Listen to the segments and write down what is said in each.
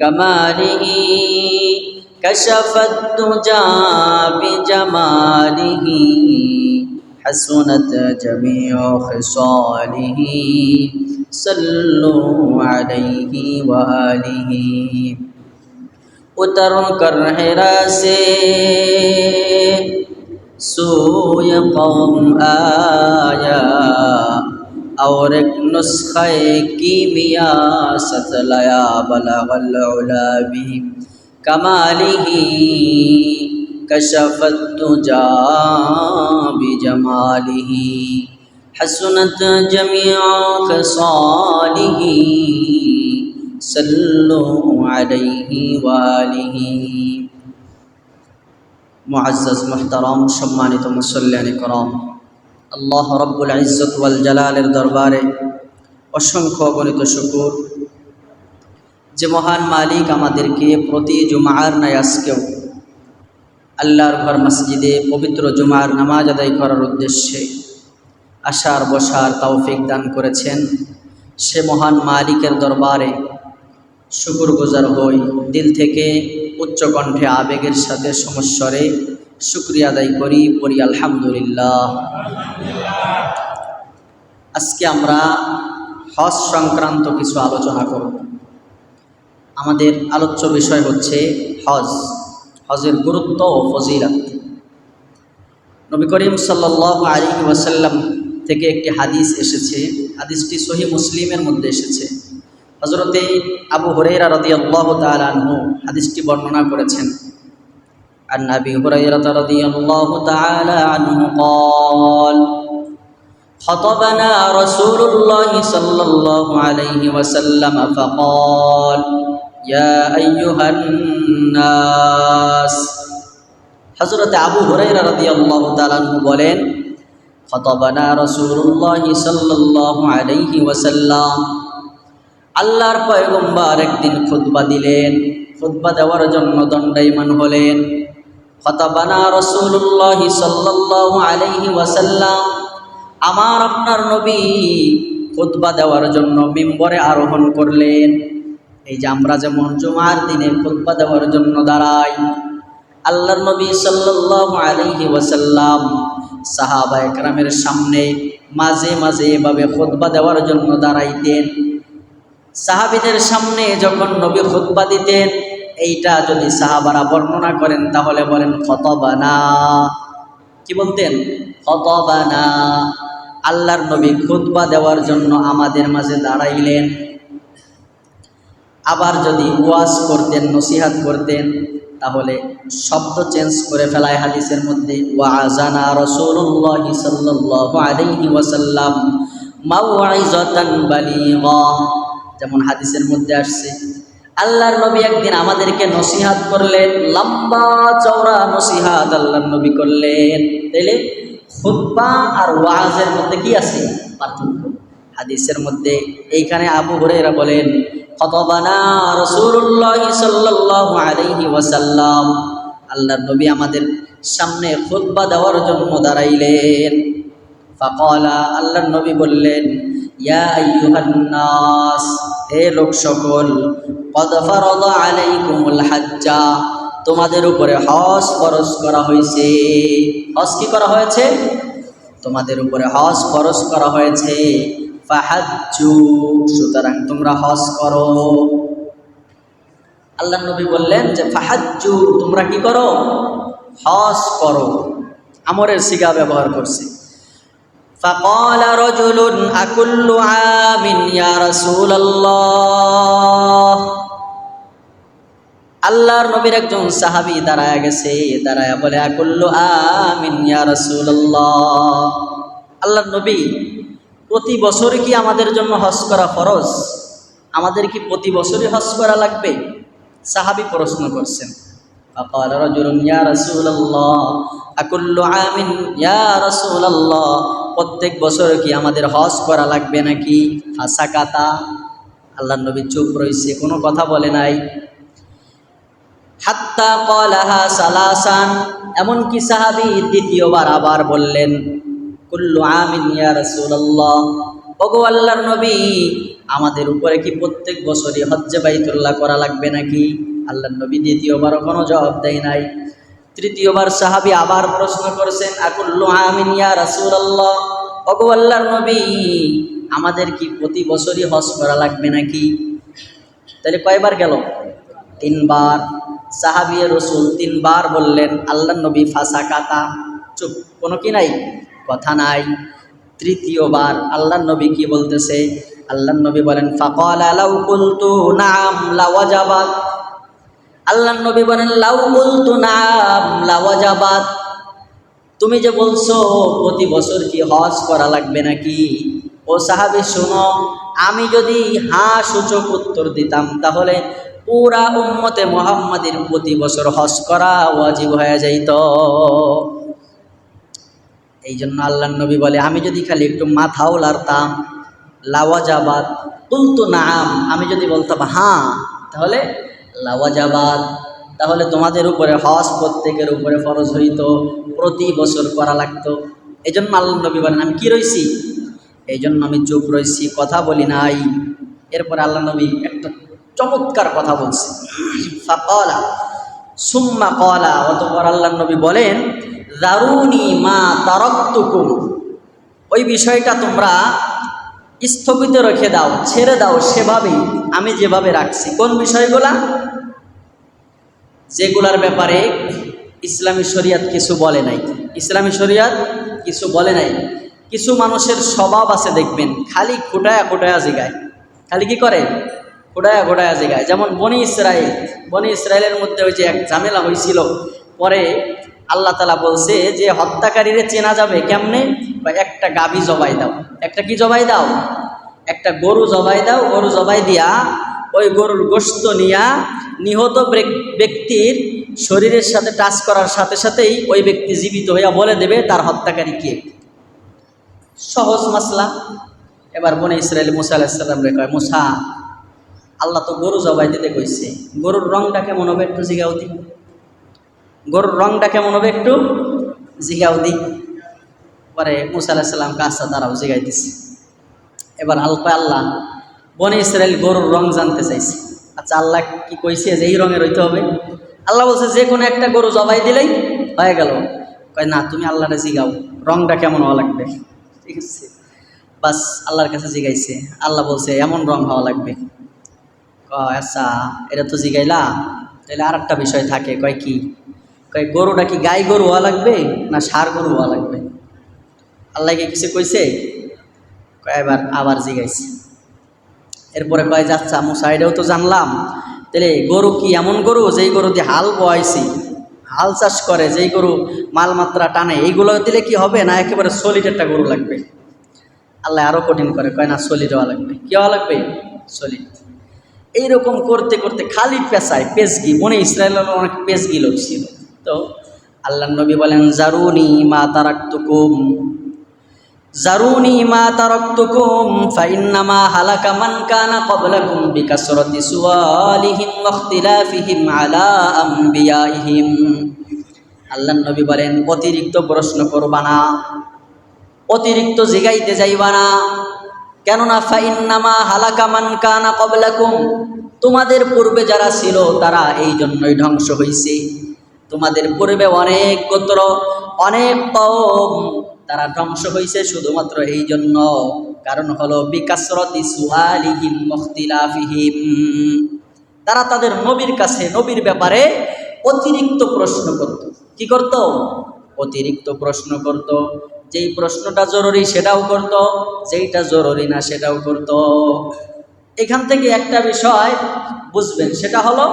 كماله كشف الدجى بجماله حسنت جميع خصاله صلوا عليه وآله اتر کر ہرا سے سوئے قوم آیا اور ایک نسخہ کیمیا ستلیا بلغ العلا بھی کمالی ہی کشفت جا جمالی ہی حسنت جمیع خصالی ہی صلو علیہ وآلہ معزز، محترم شمانت مسلین کرام আল্লাহ রব্বুল ইজ্জত ওয়াল জালালের দরবারে অসংখ্য গণিত শুকুর। যে মহান মালিক আমাদেরকে প্রতি জুমার নাই আজকেও আল্লাহর ঘর মসজিদে পবিত্র জুমার নামাজ আদায় করার উদ্দেশ্যে আশার বসার তৌফিক দান করেছেন। সে মহান মালিকের দরবারে শুকুর গুজার হই। দিল থেকে উচ্চকণ্ঠে আবেগের সাথে সমস্বরে শুক্রিয়া আদায় করি, পড়ি আলহামদুলিল্লাহ। আজকে আমরা হজ সংক্রান্ত কিছু আলোচনা করব। আমাদের আলোচ্য বিষয় হচ্ছে হজ, হজের গুরুত্ব ও ফজিলাত। নবী করিম সাল্লাহ আলী ওয়াসাল্লাম থেকে একটি হাদিস এসেছে, হাদিসটি সহি মুসলিমের মধ্যে এসেছে। হজরতে আবু হরেরা রদি আল্লাহ তালু হাদিসটি বর্ণনা করেছেন। عن أبي هريرة رضي الله تعالى عنه قال خطبنا رسول الله صلى الله عليه وسلم فقال يا أيها الناس حضرت أبو هريرة رضي الله تعالى عنه বলেন خطبنا رسول الله صلى الله عليه وسلم আল্লাহর পয়গম্বর একদিন খুতবা দিলেন খুতবা দেওয়ার জন্য দণ্ডায়মান হলেন খতাবানা রসুল্লাহ সাল্লাল্লাহু আলাইহি ওয়াসাল্লাম, আমার আপনার নবী খুতবা দেওয়ার জন্য মিম্বরে আরোহণ করলেন। এই যে আমরা যেমন জুমার দিনে খুতবা দেওয়ার জন্য দাঁড়াই, আল্লাহর নবী সাল্লাল্লাহু আলাইহি ওয়াসাল্লাম সাহাবা একরামের সামনে মাঝে মাঝে এভাবে খুতবা দেওয়ার জন্য দাঁড়াইতেন। সাহাবিদের সামনে যখন নবী খুতবা দিতেন এইটা যদি সাহাবারা বর্ণনা করেন, তাহলে বলেন খতবানা। কি বলতেন? খতবানা। আল্লাহর নবী খুতবা দেওয়ার জন্য আমাদের মাঝে দাঁড়াইলেন। আবার যদি ওয়াজ করতেন, নসিহাত করতেন, তাহলে শব্দ চেঞ্জ করে ফেলায় হাদিসের মধ্যে, ওয়াজানা যেমন হাদিসের মধ্যে আসছে আল্লাহর নবী একদিন আমাদেরকে নসিহাত করলেন, লম্বা চওড়া নসিহাত আল্লাহর নবী করলেন। তাইলে খুতবা আর ওয়াজের মধ্যে কি আছে? পার্থক্য। হাদিসের মধ্যে এইখানে আবু হরেরা বলেন, খতবানা রসুল্লাহ সাল্লাল্লাহু আলাইহি ওয়াসাল্লাম। আল্লাহর নবী আমাদের সামনে খুতবা দেওয়ার জন্য দাঁড়াইলেন। ফাকালা, আল্লাহর নবী বললেন, ইয়া আইয়ুহান্নাস, হে লোক সকল, কদ ফারাদা আলাইকুমুল হাজ্জা, তোমাদের উপরে হজ ফরজ করা হয়েছে। হজ কি করা হয়েছে? তোমাদের উপরে হজ ফরজ করা হয়েছে। ফাহাজ্জু, সুতরাং তোমরা হজ করো। আল্লাহ নবী বললেন যে, ফাহাজ্জু, তোমরা কি করো? হজ করো। আমরের সিগা ব্যবহার করছে। فقال رجل أكل عام يا رسول الله আল্লাহর নবীর একজন সাহাবি দাঁড়ায় গেছে দাঁড়ায় বলে আকুল্লু আমিন ইয়া রাসূলুল্লাহ আল্লাহর নবী প্রতি বছর কি আমাদের জন্য হজ করা ফরজ আমাদের কি প্রতি বছরই হজ করা লাগবে সাহাবি প্রশ্ন করছেন فقال رجل يا رسول الله أكل عام يا رسول الله প্রত্যেক বছর কি আমাদের হজ করা লাগবে নাকি? ফাসাকাতা। আল্লাহ নবী চুপ রয়েছে, কোনো কথা বলে নাই। হাত্তা কলাহা সালাসান। এমনকি সাহাবি দ্বিতীয়বার আবার বললেন, কুল্লু আমিন ইয়া রাসূলুল্লাহ। ওগো আল্লাহর নবী, আমাদের উপরে কি প্রত্যেক বছরই হজ্জে বাইতুল্লাহ করা লাগবে নাকি? আল্লাহর নবী দ্বিতীয়বারও কোনো জবাব দেয় নাই। তৃতীয়বার সাহাবি আবার প্রশ্ন করছেন, আকুল্লু আমিন ইয়া রাসূলুল্লাহ? ওগো আল্লাহর নবী, আমাদের কি প্রতি বছরই হজ করা লাগবে নাকি? তাহলে কয়বার গেল? তিনবার। সাহাবিয়ে রসুল তিনবার বললেন আল্লাহ নবী ফাঁসা কাতা চুপ, কোনো কি নাই? কথা নাই। তৃতীয়বার আল্লাহ নবী কি বলতেছে? আল্লাহ নবী বলেন, ফাকল আলাউ কুলতু নাম লাওয়াজাবাদ আল্লাহ নবী বলেন, লাউ কুলতু নাম লাওয়াজাবাদ তুমি যে বলছো, প্রতি বছর কি হজ করা লাগবে নাকি? ও সাহাবি, শোনো, আমি যদি হাঁ সূচক উত্তর দিতাম, তাহলে পুরা উম্মতে মোহাম্মদের প্রতি বছর হজ করা ওয়াজিব হয়ে যাইত। এই জন্য আল্লাহ নবী বলে, আমি যদি খালি একটু মাথাও লাড়তাম লাওয়াজাবাদ তুলতু নাম, আমি যদি বলতাম হ্যাঁ তাহলে লাওয়াজাবাদ। তাহলে তোমাদের উপরে হজ প্রত্যেকের উপরে ফরজ হইতো, প্রতি বছর করা লাগতো। এই জন্য আল্লাহ নবী বলেন, আমি কি রইছি? এই জন্য আমি চুপ রইছি, কথা বলি নাই। এরপর আল্লাহ নবী একটা চমৎকার কথা বলছে। সুম্মা কলা, অতপর আল্লাহ নবী বলেন, দারুনি মা তারক্তুকুম। ওই বিষয়টা তোমরা স্থগিত রেখে দাও, ছেড়ে দাও, সেভাবেই আমি যেভাবে রাখছি। কোন বিষয়গুলা? যেগুলার ব্যাপারে ইসলামী শরিয়াত কিছু বলে নাই। ইসলামী শরিয়াত কিছু বলে নাই। কিছু মানুষের স্বভাব আছে, দেখবেন, খালি খোটায়া খোটায়া জিগায়। খালি কি করে? খোটায়া খোটায়া জিগায়। যেমন বনি ইসরায়েল বনি ইসরায়েলের মধ্যে ওই যে এক ঝামেলা হয়েছিল পরে আল্লাহ তালা বলছে যে হত্যাকারীরে চেনা যাবে কেমনে? বা একটা গাভী জবাই দাও। একটা কি জবাই দাও? একটা গরু জবাই দাও। গরু জবাই দিয়া ওই গরুর গোস্ত নিয়া নিহত ব্যক্তির শরীরের সাথে টাচ করার সাথে সাথেই ওই ব্যক্তি জীবিত হইয়া বলে দেবে তার হত্যাকারী কে। সহজ মাসলা। এবার বনে ইসরায়েল মুসা আলাহিসাল্লাম রে কয়, মুসা, আল্লাহ তো গরু জবাই দিতে কইছে। গরুর রংটা কেমন হবে একটু জিগাও দি। গরুর রংটা কেমন হবে একটু? জিগাও দি। পরে মুসা আলাহিসাল্লামকে আস্তা তারাও জিগাই দিছে। এবার আলপা আল্লাহ, বনে ইসরায়েল গরুর রং জানতে চাইছে। আচ্ছা আল্লাহ কি কইছে যে এই রঙের হইতে হবে? আল্লাহ বলছে, যে কোনো একটা গরু জবাই দিলেই হয়ে গেল। কয়, না, তুমি আল্লাহরে জিগাও। রংটা কেমন হওয়া লাগবে? ঠিক আছে। বাস, আল্লাহর কাছে জিগাইছে। আল্লাহ বলছে, এমন রং হওয়া লাগবে। কয় আচ্ছা এটা তো জিগাইলা? তাহলে আর একটা বিষয় থাকে। কয় কি? কয়, গরুটা কি গাই গরু হওয়া লাগবে না সার গরু হওয়া লাগবে? আল্লাহকে কিছু কইছে? কয়, এবার আবার জিগাইছে। এরপরে কয়, যাচ্ছা, মুসা, এটাও তো জানলাম। তাহলে গরু কি এমন গরু যেই গরু দিয়ে হাল বয়াইছি হাল চাষ করে, যেই গরু মালমাত্রা টানে, এইগুলো দিলে কি হবে না একেবারে সলিড একটা গরু লাগবে? আল্লাহ আরও কঠিন করে, কয়, না, সলিড হওয়া লাগবে। কি হওয়া লাগবে? সলিড। এইরকম করতে করতে খালি পেশায় পেশগি মনে ইসরায়েলের অনেক পেশগি লোক ছিল। তো আল্লাহ নবী বলেন, জারুনি মা তারাক্তুকুম। জারুনি মা তারাক্তুকুম, ফাইন্নামা হালাকা মান কানা ক্বাবলাকুম বিকাসরাতি সুয়ালিহিম ওয়া ইখতিলাফিহিম আলা আমবিয়াইহিম। আল্লাহ নবী বলেন, অতিরিক্ত প্রশ্ন করবা না, অতিরিক্ত জিগাইতে যাইবা না। কেননা ফাইন্নামা হালাকা মান কানা ক্বাবলাকুম, তোমাদের পূর্বে যারা ছিল তারা এই জন্যই ধ্বংস হইছে। তোমাদের পূর্বে অনেক গোত্র, অনেক কওম, তারা ধ্বংস হয়েছে শুধুমাত্র এই জন্য কারণ হলো মুখতিলাফিহিম। তারা তাদের নবীর কাছে, নবীর ব্যাপারে অতিরিক্ত প্রশ্ন করত। কি করত? অতিরিক্ত প্রশ্ন করত। যেই প্রশ্নটা জরুরি সেটাও করত, যেইটা জরুরি না সেটাও করত। এখান থেকে একটা বিষয় বুঝবেন, সেটা হলো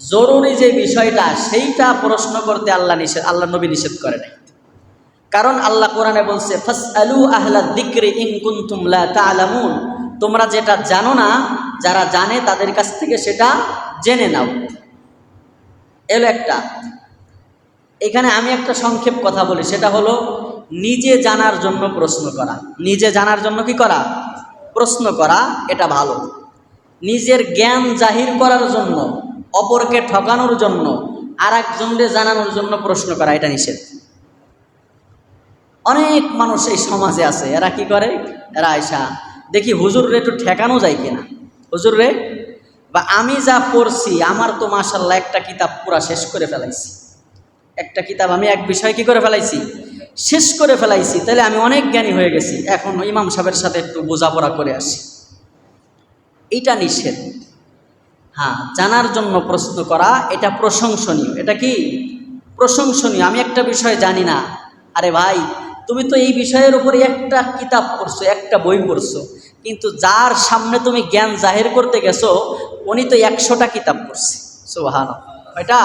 জরুরি যে বিষয়টা, সেইটা প্রশ্ন করতে আল্লাহ নিষেধ, আল্লাহ নবী নিষেধ করে নাই। কারণ আল্লাহ কোরআনে বলছে, ফাসআলু আহলা লা তা'লামুন তোমরা যেটা জানো না, যারা জানে তাদের কাছ থেকে সেটা জেনে নাও। এলো একটা, এখানে আমি একটা সংক্ষেপ কথা বলি, সেটা হলো, নিজে জানার জন্য প্রশ্ন করা। নিজে জানার জন্য কি করা? প্রশ্ন করা, এটা ভালো। নিজের জ্ঞান জাহির করার জন্য অপরকে ঠকানোর জন্য আর একজনকে জানানোর জন্য প্রশ্ন করা, এটা নিষেধ। অনেক মানুষ এই সমাজে আছে, এরা কি করে? এরা আয়সা দেখি হুজুর রে একটু ঠেকানো যায় কিনা? হুজুর রে বা আমি যা পড়ছি, আমার তো মাসাল্লাহ একটা কিতাব পুরা শেষ করে ফেলাইছি। একটা কিতাব আমি এক বিষয় কি করে ফেলাইছি? শেষ করে ফেলাইছি, তাহলে আমি অনেক জ্ঞানী হয়ে গেছি। এখন ইমাম সাহেবের সাথে একটু বোঝাপড়া করে আসি। এটা নিষেধ। হ্যাঁ জানার জন্য প্রশ্ন করা, এটা প্রশংসনীয়। এটা কি? প্রশংসনীয়। আমি একটা বিষয় জানি না। আরে ভাই, তুমি তো এই বিষয়ের উপরে একটা কিতাব পড়ছো, একটা বই পড়ছো। কিন্তু যার সামনে তুমি জ্ঞান জাহির করতে গেছো, উনি তো একশোটা কিতাব পড়ছে। সোহান এটা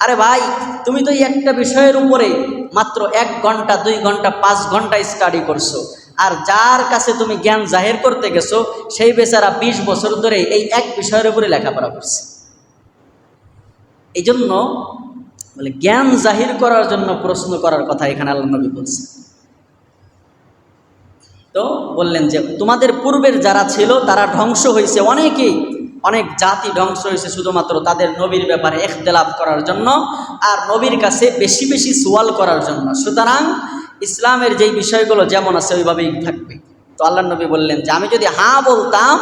আরে ভাই, তুমি তো এই একটা বিষয়ের উপরে মাত্র এক ঘণ্টা, দুই ঘণ্টা, পাঁচ ঘণ্টা স্টাডি করছ। আর যার কাছে তুমি জ্ঞান জাহির করতে গেছো, সেই বেচারা বিশ বছর ধরে এই এক বিষয়ের উপরে লেখাপড়া করছে। এই জন্য বলে জ্ঞান জাহির করার জন্য প্রশ্ন করার কথা এখানে আল্লাহ নবী বলছে। তো বললেন যে, তোমাদের পূর্বের যারা ছিল, তারা ধ্বংস হয়েছে অনেকেই। অনেক জাতি ধ্বংস হয়েছে শুধুমাত্র তাদের নবীর ব্যাপারে এখতেলাফ করার জন্য আর নবীর কাছে বেশি বেশি সোয়াল করার জন্য। সুতরাং ইসলামের যেই বিষয়গুলো যেমন আছে, ওইভাবেই থাকবে। তো আল্লাহ নবী বললেন যে, আমি যদি হাঁ বলতাম,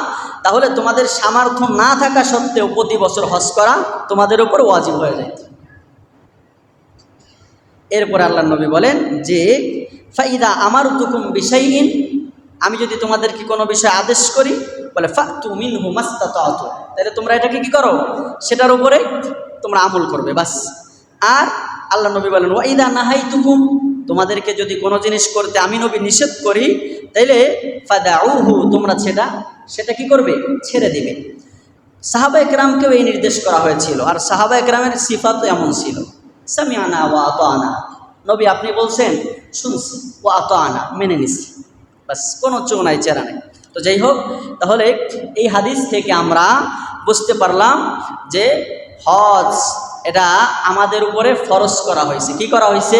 তাহলে তোমাদের সামর্থ্য না থাকা সত্ত্বেও প্রতি বছর হজ করা তোমাদের উপর ওয়াজিব হয়ে যায়। এরপর আল্লাহ নবী বলেন যে, ফাইদা আমার তুকুম বিষয়হীন আমি যদি তোমাদেরকে কোনো বিষয়ে আদেশ করি, বলে ফা তুমিন হুমাস্তা তাহলে তোমরা এটাকে কি করো? সেটার উপরে তোমরা আমল করবে, বাস। আর আল্লাহ নবী বলেন ওয়াইদা নাহাই তুকুম তোমাদেরকে যদি কোনো জিনিস করতে আমি নবী নিষেধ করি, তাইলে ফাদা উহু তোমরা সেটা সেটা কি করবে? ছেড়ে দিবে। সাহাবা একরামকেও এই নির্দেশ করা হয়েছিল। আর সাহাবা একরামের সিফাত এমন ছিল। সামিয়ানা আত আনা নবী আপনি বলছেন, শুনছি ও আত আনা মেনে নিছি। বাস, কোনো চৌনাই চেরা নেই। তো যাই হোক, তাহলে এই হাদিস থেকে আমরা বুঝতে পারলাম যে হজ, এটা আমাদের উপরে ফরজ করা হয়েছে। কি করা হয়েছে?